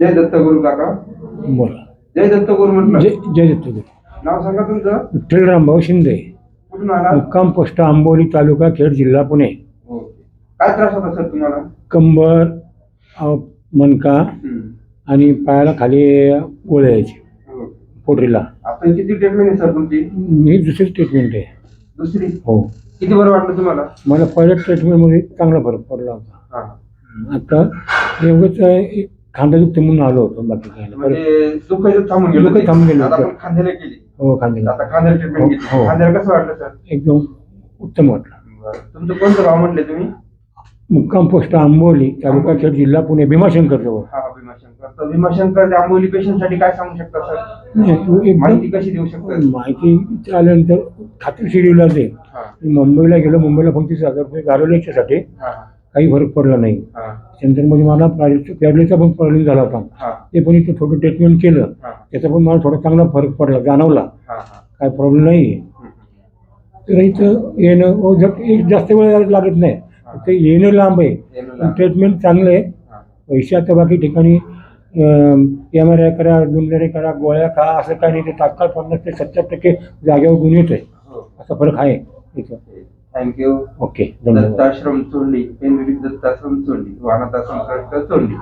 जय दत्त गुरु काका. बोला. जय दत्त गुरु म्हटलं. जय जय दत्त गुरु. नाव सांगा तुमचं. रामभाऊ शिंदे. कुठून आला? मुक्काम पोस्ट आंबोली तालुका खेड जिल्हा पुणे. काय त्रास होता सर तुम्हाला? कंबर अ, मणका हम्म. आणि पायाला खाली गोळे यायचे. हो. पोटरीला. आता किती ट्रीटमेंट आहे सर तुमची? ही दुसरी ट्रीटमेंट आहे. दुसरी? हो. किती बरं वाटलं तुम्हाला? मला पहिल्या ट्रीटमेंटमध्ये चांगला फरक पडला होता. हा. आता एवढंच आहे, खांदायुक्त म्हणून आलो होतो बाकी काही नाही. परत- म्हणजे दुखायचं थांबून गेलो दुखायचं थांबून गेलं. आता आपण खांद्याला केली. हो खांद्याला. आता खांद्याला ट्रीटमेंट हो, हो. खांद्याला कसं वाटलं सर? एकदम उत्तम वाटलं. तुमचं कोणतं गाव म्हटले तुम्ही? मुक्काम पोस्ट आंबोली तालुका खेड जिल्हा पुणे भीमाशंकर जवळ. हा भीमाशंकर. तर भीमाशंकर त्या आंबोली पेशंटसाठी काय सांगू शकता सर? एकदम माहिती कशी देऊ शकता? माहिती आल्यानंतर खात्री दिला ते हा. मी मुंबईला गेलो मुंबईला पंचवीस हजार रुपये घालवले याच्यासाठी हा. काही फरक पडला नाही. हा. सेंटरमध्ये मला पॅरलीचा पण प्रॉब्लेम झाला होता. हा. ते पण इथं थोडं ट्रीटमेंट केलं. हा. त्याचा पण मला थोडा चांगला फरक पडला जाणवला. हा हा. काय प्रॉब्लेम नाही. तर इथं येणं एक जास्त वेळ लागत नाही. ते येणं लांब आहे. ट्रीटमेंट चांगलं आहे. हा. पैसे आता बाकी ठिकाणी एम आर आय करा दुंदरे करा गोळ्या खा असं काही नाही. ते तात्काळ पन्नास ते सत्तर टक्के जागेवर गुण येत आहे हो. असा फरक आहे इथं. थँक्यू ओके धन्यवाद दत्ताश्रम चोंडी एन दत्ताश्रम चोंडी वानाथाश्रम ट्रस्ट चोंडी